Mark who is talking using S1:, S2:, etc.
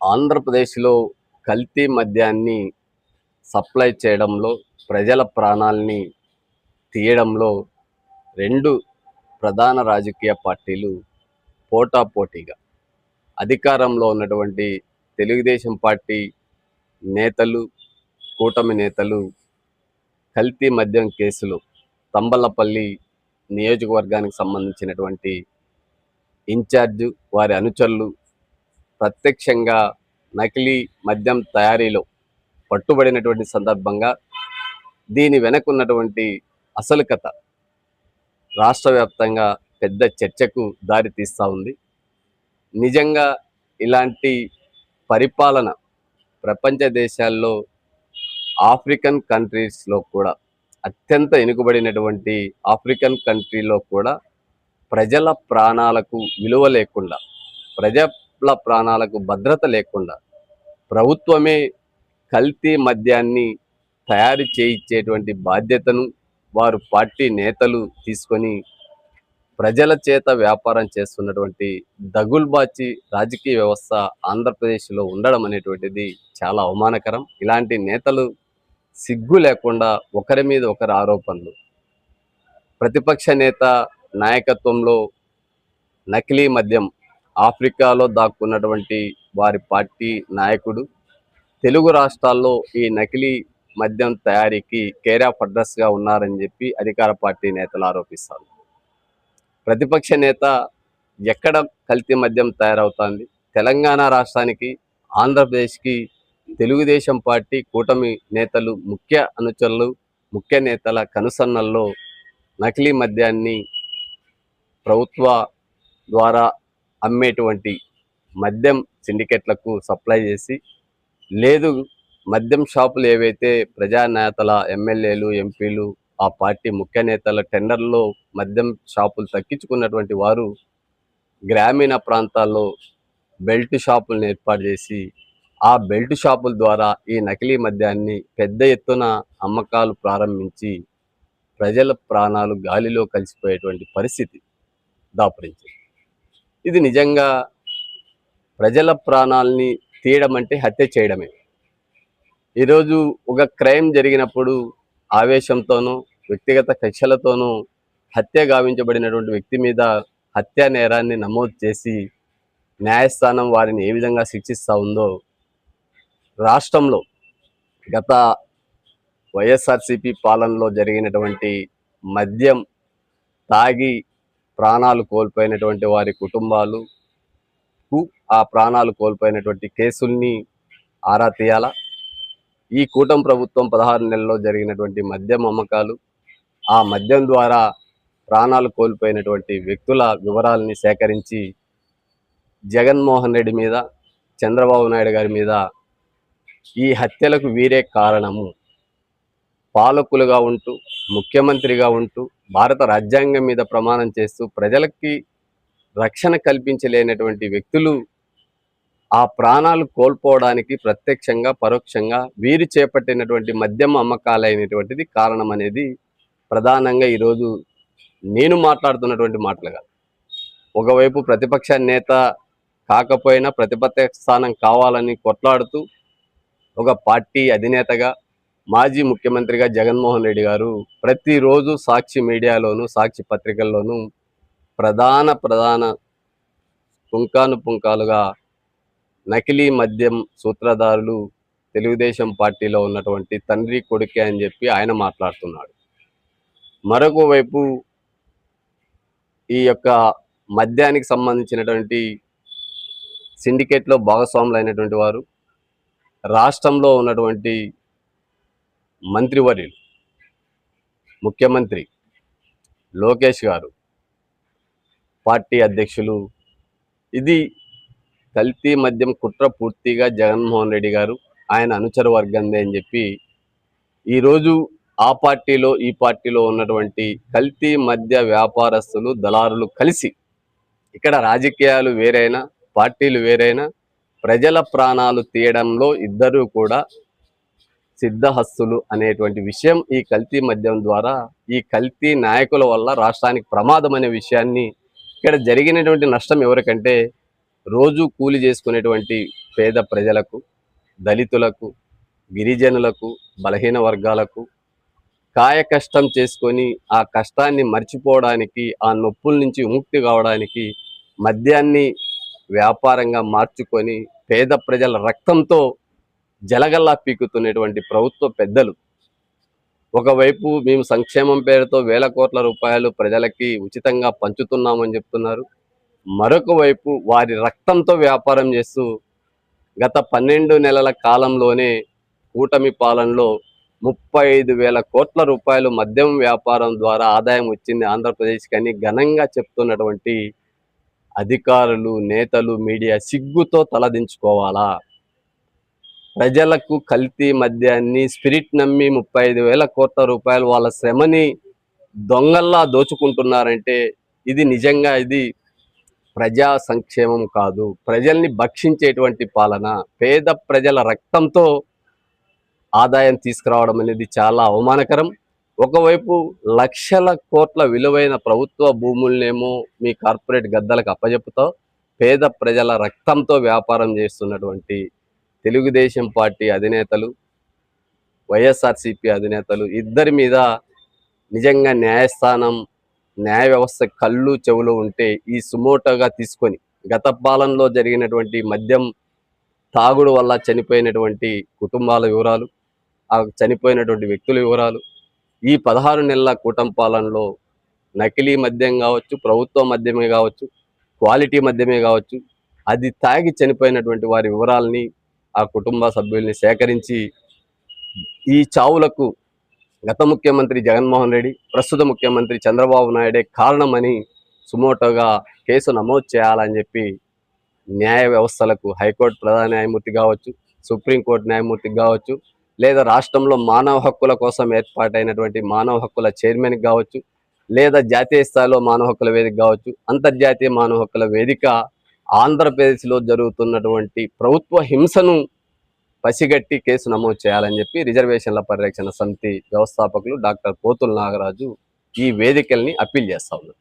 S1: ఆంధ్రప్రదేశ్లో కల్తీ మద్యాన్ని సప్లై చేయడంలో ప్రజల ప్రాణాల్ని తీయడంలో రెండు ప్రధాన రాజకీయ పార్టీలు పోటాపోటీగా. అధికారంలో ఉన్నటువంటి తెలుగుదేశం పార్టీ నేతలు కూటమి నేతలు కల్తీ మద్యం కేసులో తంబలపల్లి నియోజకవర్గానికి సంబంధించినటువంటి ఇన్ఛార్జ్ వారి అనుచరులు ప్రత్యక్షంగా నకిలీ మద్యం తయారీలో పట్టుబడినటువంటి సందర్భంగా దీని వెనకున్నటువంటి అసలు కథ రాష్ట్ర వ్యాప్తంగా పెద్ద చర్చకు దారి తీస్తూ ఉంది. నిజంగా ఇలాంటి పరిపాలన ప్రపంచ దేశాల్లో ఆఫ్రికన్ కంట్రీస్లో కూడా అత్యంత వెనుకబడినటువంటి ఆఫ్రికన్ కంట్రీలో కూడా ప్రజల ప్రాణాలకు విలువ లేకుండా ప్రజా ప్రజల ప్రాణాలకు భద్రత లేకుండా ప్రభుత్వమే కల్తీ మద్యాన్ని తయారు చేయించేటువంటి బాధ్యతను వారు పార్టీ నేతలు తీసుకొని ప్రజల చేత వ్యాపారం చేస్తున్నటువంటి దగుల్బాచి రాజకీయ వ్యవస్థ ఆంధ్రప్రదేశ్లో ఉండడం అనేటువంటిది చాలా అవమానకరం. ఇలాంటి నేతలు సిగ్గు లేకుండా ఒకరి మీద ఒకరి ఆరోపణలు ప్రతిపక్ష నేత నాయకత్వంలో నకిలీ మద్యం ఆఫ్రికాలో దాక్కున్నటువంటి వారి పార్టీ నాయకుడు. తెలుగు రాష్ట్రాల్లో ఈ నకిలీ మద్యం తయారీకి కేర్ ఆఫ్ అడ్రస్గా ఉన్నారని చెప్పి అధికార పార్టీ నేతలు ఆరోపిస్తారు. ప్రతిపక్ష నేత ఎక్కడ కల్తీ మద్యం తయారవుతోంది? తెలంగాణ రాష్ట్రానికి ఆంధ్రప్రదేశ్కి తెలుగుదేశం పార్టీ కూటమి నేతలు ముఖ్య అనుచరులు ముఖ్య నేతల కనుసన్నల్లో నకిలీ మద్యాన్ని ప్రభుత్వ ద్వారా అమ్మేటువంటి మద్యం సిండికేట్లకు సప్లై చేసి లేదు మద్యం షాపులు ఏవైతే ప్రజానేతల ఎమ్మెల్యేలు ఎంపీలు ఆ పార్టీ ముఖ్య నేతల టెండర్లో మద్యం షాపులు తగ్గించుకున్నటువంటి వారు గ్రామీణ ప్రాంతాల్లో బెల్ట్ షాపులను ఏర్పాటు చేసి ఆ బెల్ట్ షాపుల ద్వారా ఈ నకిలీ మద్యాన్ని పెద్ద ఎత్తున అమ్మకాలు ప్రారంభించి ప్రజల ప్రాణాలు గాలిలో కలిసిపోయేటువంటి పరిస్థితి దాపురించింది. ఇది నిజంగా ప్రజల ప్రాణాలని తీయడం అంటే హత్య చేయడమే. ఈరోజు ఒక క్రైమ్ జరిగినప్పుడు ఆవేశంతోనూ వ్యక్తిగత కక్షలతోనూ హత్య గావించబడినటువంటి వ్యక్తి మీద హత్యా నేరాన్ని నమోదు చేసి న్యాయస్థానం వారిని ఏ విధంగా శిక్షిస్తూ ఉందో రాష్ట్రంలో గత వైఎస్ఆర్సిపి పాలనలో జరిగినటువంటి మద్యం తాగి ప్రాణాలు కోల్పోయినటువంటి వారి కుటుంబాలు కు ఆ ప్రాణాలు కోల్పోయినటువంటి కేసుల్ని ఆరా తీయాలా. ఈ కూటమి ప్రభుత్వం పదహారు నెలల్లో జరిగినటువంటి మద్యం అమ్మకాలు ఆ మద్యం ద్వారా ప్రాణాలు కోల్పోయినటువంటి వ్యక్తుల వివరాలని సేకరించి జగన్మోహన్ రెడ్డి మీద చంద్రబాబు నాయుడు గారి మీద ఈ హత్యలకు వీరే కారణము. పాలకులుగా ఉంటూ ముఖ్యమంత్రిగా ఉంటూ భారత రాజ్యాంగం మీద ప్రమాణం చేస్తూ ప్రజలకి రక్షణ కల్పించలేనటువంటి వ్యక్తులు ఆ ప్రాణాలు కోల్పోవడానికి ప్రత్యక్షంగా పరోక్షంగా వీరు చేపట్టినటువంటి మద్యం అమ్మకాలైనటువంటిది కారణం అనేది ప్రధానంగా ఈరోజు నేను మాట్లాడుతున్నటువంటి మాటలుగా. ఒకవైపు ప్రతిపక్ష నేత కాకపోయినా ప్రతిపక్ష స్థానం కావాలని కొట్లాడుతూ ఒక పార్టీ అధినేతగా మాజీ ముఖ్యమంత్రిగా జగన్మోహన్ రెడ్డి గారు ప్రతిరోజు సాక్షి మీడియాలోను సాక్షి పత్రికల్లోనూ ప్రధాన ప్రధాన పుంకాను పుంకాలుగా నకిలీ మద్యం సూత్రధారులు తెలుగుదేశం పార్టీలో ఉన్నటువంటి తండ్రి కొడుకే అని చెప్పి ఆయన మాట్లాడుతున్నాడు. మరొక వైపు ఈ యొక్క మద్యానికి సంబంధించినటువంటి సిండికేట్లో భాగస్వాములు అయినటువంటి వారు రాష్ట్రంలో ఉన్నటువంటి మంత్రివర్యులు ముఖ్యమంత్రి లోకేష్ గారు పార్టీ అధ్యక్షులు ఇది కల్తీ మద్యం కుట్ర పూర్తిగా జగన్మోహన్ రెడ్డి గారు ఆయన అనుచర వర్గందే అని చెప్పి ఈరోజు ఆ పార్టీలో ఈ పార్టీలో ఉన్నటువంటి కల్తీ మద్య వ్యాపారస్తులు దళారులు కలిసి ఇక్కడ రాజకీయాలు వేరైనా పార్టీలు వేరైనా ప్రజల ప్రాణాలు తీయడంలో ఇద్దరూ కూడా సిద్ధహస్తులు అనేటువంటి విషయం ఈ కల్తీ మద్యం ద్వారా ఈ కల్తీ నాయకుల వల్ల రాష్ట్రానికి ప్రమాదం అనే విషయాన్ని ఇక్కడ జరిగినటువంటి నష్టం ఎవరికంటే రోజు కూలి చేసుకునేటువంటి పేద ప్రజలకు దళితులకు గిరిజనులకు బలహీన వర్గాలకు కాయ కష్టం చేసుకొని ఆ కష్టాన్ని మర్చిపోవడానికి ఆ నొప్పుల నుంచి విముక్తి కావడానికి మద్యాన్ని వ్యాపారంగా మార్చుకొని పేద ప్రజల రక్తంతో జలగల్లా పీకుతున్నటువంటి ప్రభుత్వ పెద్దలు. ఒకవైపు మేము సంక్షేమం పేరుతో వేల కోట్ల రూపాయలు ప్రజలకి ఉచితంగా పంచుతున్నామని చెప్తున్నారు. మరొక వైపు వారి రక్తంతో వ్యాపారం చేస్తూ గత పన్నెండు నెలల కాలంలోనే కూటమి పాలనలో ముప్పై ఐదు వేల కోట్ల రూపాయలు మద్యం వ్యాపారం ద్వారా ఆదాయం వచ్చింది ఆంధ్రప్రదేశ్ కానీ ఘనంగా చెప్తున్నటువంటి అధికారులు నేతలు మీడియా సిగ్గుతో తలదించుకోవాలా? ప్రజలకు కల్తీ మద్యాన్ని స్పిరిట్ నమ్మి ముప్పై ఐదు వేల కోట్ల రూపాయలు వాళ్ళ శ్రమని దొంగల్లా దోచుకుంటున్నారంటే ఇది నిజంగా ఇది ప్రజా సంక్షేమం కాదు. ప్రజల్ని భక్షించేటువంటి పాలన పేద ప్రజల రక్తంతో ఆదాయం తీసుకురావడం అనేది చాలా అవమానకరం. ఒకవైపు లక్షల కోట్ల విలువైన ప్రభుత్వ భూములనేమో మీ కార్పొరేట్ గద్దలకు అప్పజెపుతావు పేద ప్రజల రక్తంతో వ్యాపారం చేస్తున్నటువంటి తెలుగుదేశం పార్టీ అధినేతలు వైఎస్ఆర్సిపి అధినేతలు ఇద్దరి మీద నిజంగా న్యాయస్థానం న్యాయ వ్యవస్థ కళ్ళు చెవులు ఉంటే ఈ సుమోటోగా తీసుకొని గత పాలనలో జరిగినటువంటి మద్యం తాగుడు వల్ల చనిపోయినటువంటి కుటుంబాల వివరాలు ఆ చనిపోయినటువంటి వ్యక్తుల వివరాలు ఈ పదహారు నెలల కూటమి పాలనలో నకిలీ మద్యం కావచ్చు ప్రభుత్వ మద్యమే కావచ్చు క్వాలిటీ మద్యమే కావచ్చు అది తాగి చనిపోయినటువంటి వారి వివరాలని ఆ కుటుంబ సభ్యుల్ని సేకరించి ఈ చావులకు గత ముఖ్యమంత్రి జగన్మోహన్ రెడ్డి ప్రస్తుత ముఖ్యమంత్రి చంద్రబాబు నాయుడే కారణమని సుమోటోగా కేసు నమోదు చేయాలని చెప్పి న్యాయ వ్యవస్థలకు హైకోర్టు ప్రధాన న్యాయమూర్తి కావచ్చు సుప్రీంకోర్టు న్యాయమూర్తి కావచ్చు లేదా రాష్ట్రంలో మానవ హక్కుల కోసం ఏర్పాటైనటువంటి మానవ హక్కుల చైర్మన్కి కావచ్చు లేదా జాతీయ స్థాయిలో మానవ హక్కుల వేదిక కావచ్చు అంతర్జాతీయ మానవ హక్కుల వేదిక ఆంధ్రప్రదేశ్లో జరుగుతున్నటువంటి ప్రభుత్వ హింసను పసిగట్టి కేసు నమోదు చేయాలని చెప్పి రిజర్వేషన్ల పరిరక్షణ సమితి వ్యవస్థాపకులు డాక్టర్ పోతుల నాగరాజు ఈ వేదికల్ని అప్పీల్ చేస్తా ఉన్నారు.